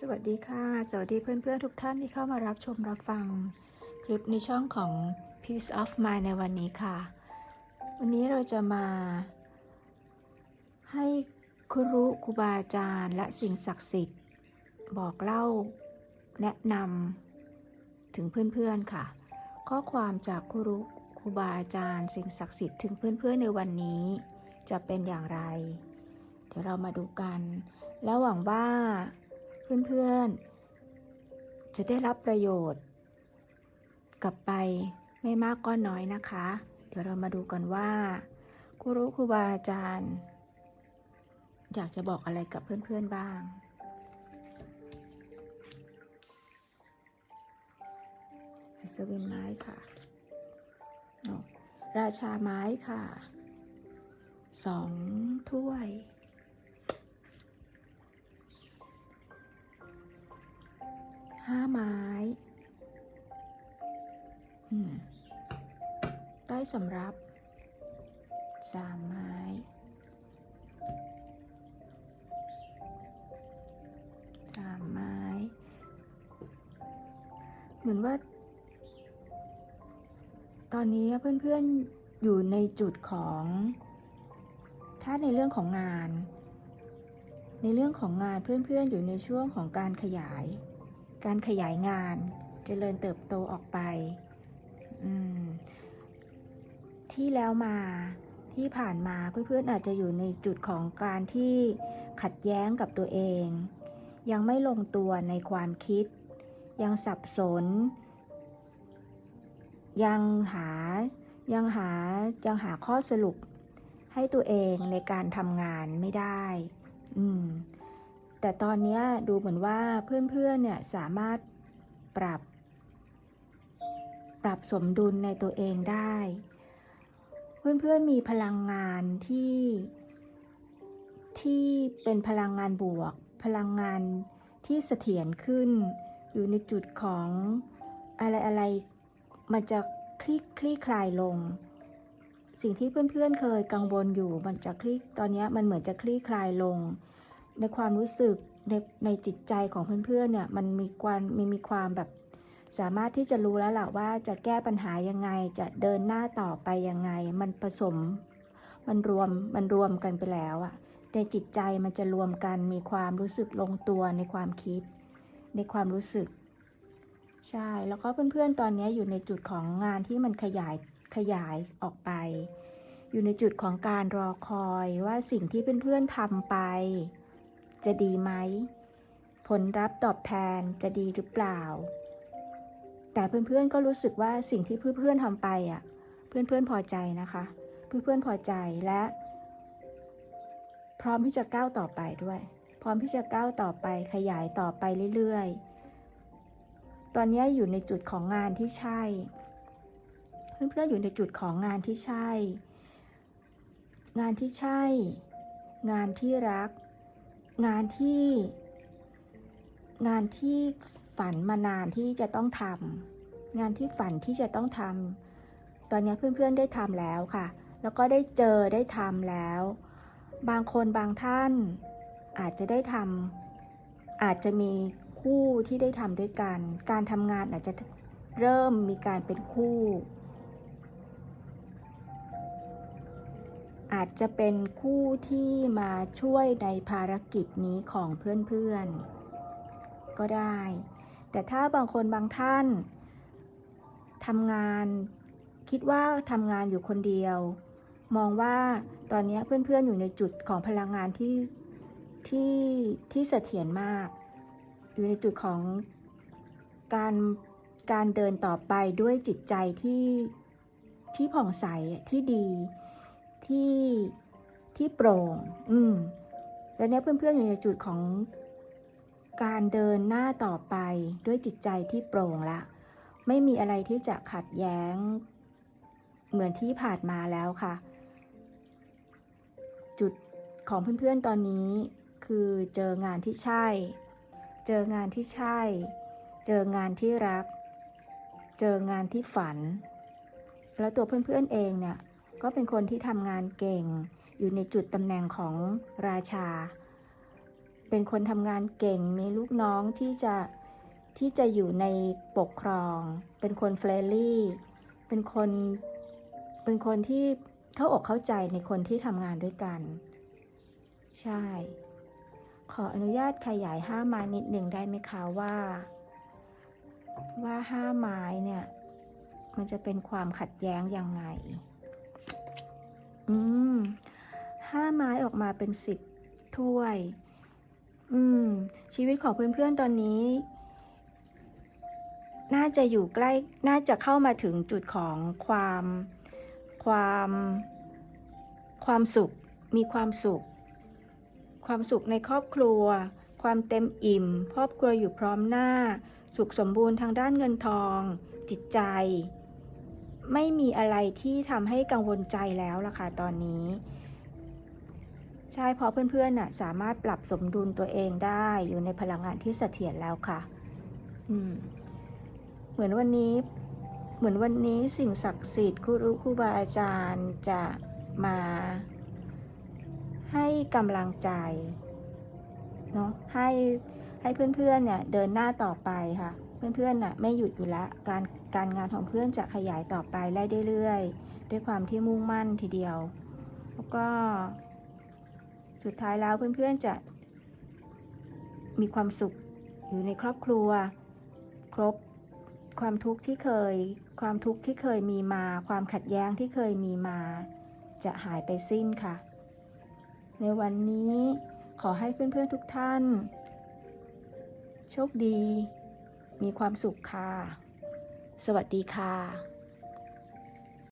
สวัสดีค่ะ สวัสดีเพื่อนๆทุกท่านที่เข้ามารับชมรับฟัง คลิปในช่องของ Peace of Mind ในวันนี้ค่ะ วันนี้เราจะมา ให้ครูครูบาอาจารย์ และสิ่งศักดิ์สิทธิ์ บอกเล่าแนะนำถึงเพื่อนๆค่ะ ข้อความจากครูครูบาอาจารย์ สิ่งศักดิ์สิทธิ์ถึงเพื่อนๆในวันนี้ จะเป็นอย่างไร เดี๋ยวเรามาดูกัน แล้วหวังว่า เพื่อนๆ จะได้รับประโยชน์ กลับไปไม่มากก็น้อยนะคะ เดี๋ยวเรามาดูกันว่าครูรู้ครูบาอาจารย์ อยากจะบอกอะไรกับเพื่อนๆบ้างอัศวินไม้ค่ะโอ้ราชาไม้ค่ะสองถ้วย ห้าไม้ใต้สำรับสามไม้ สามไม้ เหมือนว่า ตอนนี้เพื่อนๆอยู่ในจุดของ ถ้าในเรื่องของงาน ในเรื่องของงานเพื่อนๆอยู่ในช่วงของการขยาย การขยายงานจเจริญเติบโตออกไป ที่แล้วมาที่ผ่านมาเพื่อนๆอาจจะอยู่ในจุดของการที่ขัดแย้งกับตัวเอง ยังไม่ลงตัวในความคิด ยังสับสน ยังหายังหายังหาข้อสรุปให้ตัวเองในการทำงานไม่ได้ อืม แต่ตอนนี้ดูเหมือนว่าเพื่อนๆเนี่ยสามารถปรับ ปรับสมดุลในตัวเองได้ เพื่อนๆมีพลังงานที่ที่เป็นพลังงานบวก พลังงานที่เสถียรขึ้น อยู่ในจุดของอะไรๆมันจะคลี่คลี่คลายลง สิ่งที่เพื่อนๆเคยกังวลอยู่มันจะคลี่ตอนนี้มันเหมือนจะคลี่คลายลง ในความรู้สึกในในจิตใจของเพื่อนๆเนี่ยมันมีความมีมีความแบบ สามารถที่จะรู้แล้วล่ะว่าจะแก้ปัญหายังไงจะเดินหน้าต่อไปยังไง มันผสม มันรวมมันรวมกันไปแล้วอะในจิตใจมันจะรวมกันมีความรู้สึกลงตัวในความคิด ในความรู้สึก ใช่แล้วก็เพื่อนๆตอนนี้อยู่ในจุดของงานที่มันขยายขยายออกไป อยู่ในจุดของการรอคอยว่าสิ่งที่เพื่อนๆทำไป จะดีไหม ผลลัพธ์ตอบแทนจะดีหรือเปล่า แต่เพื่อนๆก็รู้สึกว่าสิ่งที่เพื่อนๆทำไปอะ เพื่อนๆพอใจนะคะ เพื่อนๆพอใจและ พร้อมที่จะก้าวต่อไปด้วย พร้อมที่จะก้าวต่อไปขยายต่อไปเรื่อยๆ ตอนนี้อยู่ในจุดของงานที่ใช่ เพื่อนๆอยู่ในจุดของงานที่ใช่ งานที่ใช่ งานที่รัก งานที่ งานที่ฝันมานานที่จะต้องทำงานที่ฝันที่จะต้องทำตอนนี้เพื่อนๆได้ทำแล้วค่ะ แล้วก็ได้เจอได้ทำแล้ว บางคนบางท่าน อาจจะได้ทำอาจจะมีคู่ที่ได้ทำด้วยกัน การทำงานอาจจะเริ่มมีการเป็นคู่ จจะเป็นคู่ที่มาช่วยในภารกิจนี้ของเพื่อนๆ ก็ได้ แต่ถ้าบางคนบางท่านทำงานคิดว่าทำงานอยู่คนเดียว มองว่าตอนนี้เพื่อนๆอยู่ในจุดของพลังงานที่ที่ที่เสถียรมาก อยู่ในจุดของการการเดินต่อไปด้วยจิตใจที่ที่ผ่องใสที่ดี ที่ที่โปร่ง อืมแล้วเนี้ยเพื่อนๆอยู่ในจุดของการเดินหน้าต่อไปด้วยจิตใจที่โปร่งละ ไม่มีอะไรที่จะขัดแย้ง เหมือนที่ผ่านมาแล้วค่ะ จุดของเพื่อนๆตอนนี้คือเจองานที่ใช่ เจองานที่ใช่ เจองานที่รัก เจองานที่ฝัน แล้วตัวเพื่อนๆเองเนี่ย ก็เป็นคนที่ทำงานเก่ง อยู่ในจุดตำแหน่งของราชา เป็นคนทำงานเก่ง มีลูกน้องที่จะที่จะอยู่ในปกครอง เป็นคนเฟรนลี่ เป็นคนเป็นคนที่เข้าอกเข้าใจในคนที่ทำงานด้วยกัน ใช่ ขออนุญาตขยายห้าไม้นิดหนึ่งได้ไหมคะว่า ว่าห้าไม้เนี่ย มันจะเป็นความขัดแย้งยังไง อืมห้าไม้ออกมาเป็นสิบถ้วย อืม ชีวิตของเพื่อนๆตอนนี้ น่าจะอยู่ใกล้ น่าจะเข้ามาถึงจุดของความ ความ ความสุข มีความสุข ความสุขในครอบครัว ความเต็มอิ่ม ครอบครัวอยู่พร้อมหน้า สุขสมบูรณ์ทางด้านเงินทอง จิตใจ ไม่มีอะไรที่ทำให้กังวลใจแล้วล่ะค่ะตอนนี้ ใช่เพราะเพื่อนๆน่ะสามารถปรับสมดุลตัวเองได้อยู่ในพลังงานที่เสถียรแล้วค่ะ อืม เหมือนวันนี้ เหมือนวันนี้สิ่งศักดิ์สิทธิ์ครูรู้ครูบาอาจารย์จะมาให้กำลังใจเนาะให้ให้เพื่อนๆเนี่ยเดินหน้าต่อไปค่ะ เพื่อนๆน่ะไม่หยุดอยู่ละการ การงานของเพื่อนจะขยายต่อไปได้เรื่อยๆด้วยความที่มุ่งมั่นทีเดียว แล้วก็ สุดท้ายแล้วเพื่อนๆจะ มีความสุขอยู่ในครอบครัว ครบความทุกข์ที่เคย ความทุกข์ที่เคยมีมา ความขัดแย้งที่เคยมีมา จะหายไปสิ้นค่ะ ในวันนี้ขอให้เพื่อนๆทุกท่าน โชคดี มีความสุขค่ะ สวัสดีค่ะ